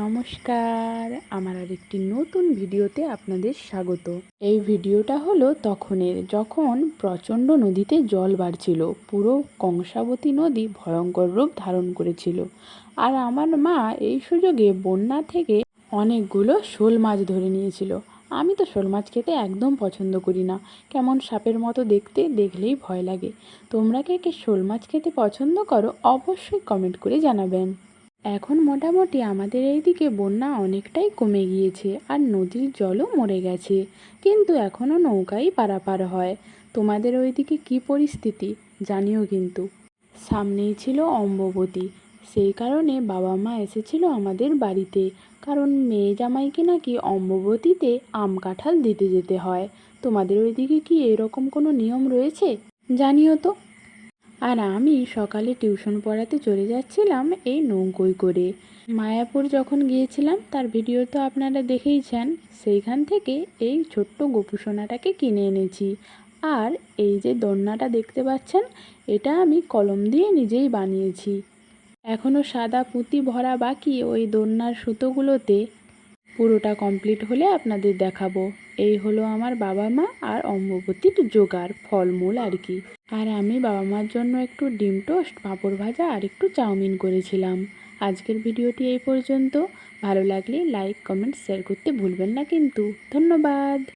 নমস্কার। আমার আর একটি নতুন ভিডিওতে আপনাদের স্বাগত। এই ভিডিওটা হলো তখনের যখন প্রচণ্ড নদীতে জল বাড়ছিল, পুরো কংসাবতী নদী ভয়ঙ্কর রূপ ধারণ করেছিল। আর আমার মা এই সুযোগে বন্যা থেকে অনেকগুলো শোল মাছ ধরে নিয়েছিল। আমি তো শোল মাছ খেতে একদম পছন্দ করি না। কেমন সাপের মতো দেখতে, দেখলেই ভয় লাগে। তোমরা কে কে শোল মাছ খেতে পছন্দ করো, অবশ্যই কমেন্ট করে জানাবেন। এখন মোটামুটি আমাদের এইদিকে বন্যা অনেকটাই কমে গিয়েছে আর নদীর জলও মরে গেছে। কিন্তু এখনও নৌকাই পারাপার হয়। তোমাদের ওইদিকে কী পরিস্থিতি? জানিও কিন্তু। সামনেই ছিল অম্ববতী। সেই কারণে বাবা মা এসেছিল আমাদের বাড়িতে। কারণ মেয়ে জামাইকে নাকি অম্ববতীতে আম কাঁঠাল দিতে যেতে হয়। তোমাদের ওইদিকে কি এরকম কোনো নিয়ম রয়েছে? জানিও তো। আর আমি সকালে টিউশন পড়াতে চলে যাচ্ছিলাম এই নৌকোয় করে। মায়াপুর যখন গিয়েছিলাম, তার ভিডিও তো আপনারা দেখেইছেন, সেইখান থেকে এই ছোট্ট গোপুসোনাটাকে কিনে এনেছি। আর এই যে দোলনাটা দেখতে পাচ্ছেন, এটা আমি কলম দিয়ে নিজেই বানিয়েছি। এখনও সাদা পুঁতি ভরা বাকি ওই দোলনার সুতোগুলোতে পুরোটা কমপ্লিট হলে আপনাদের দেখাবো। এই হলো আমার বাবা মা আর অম্ববতীর জোগাড়, ফলমূল আর কি। আর আমি বাবা মার জন্য একটু ডিম টোস্ট, পাঁপড় ভাজা আর একটু চাউমিন করেছিলাম। আজকের ভিডিওটি এই পর্যন্ত। ভালো লাগলে লাইক কমেন্ট শেয়ার করতে ভুলবেন না কিন্তু। ধন্যবাদ!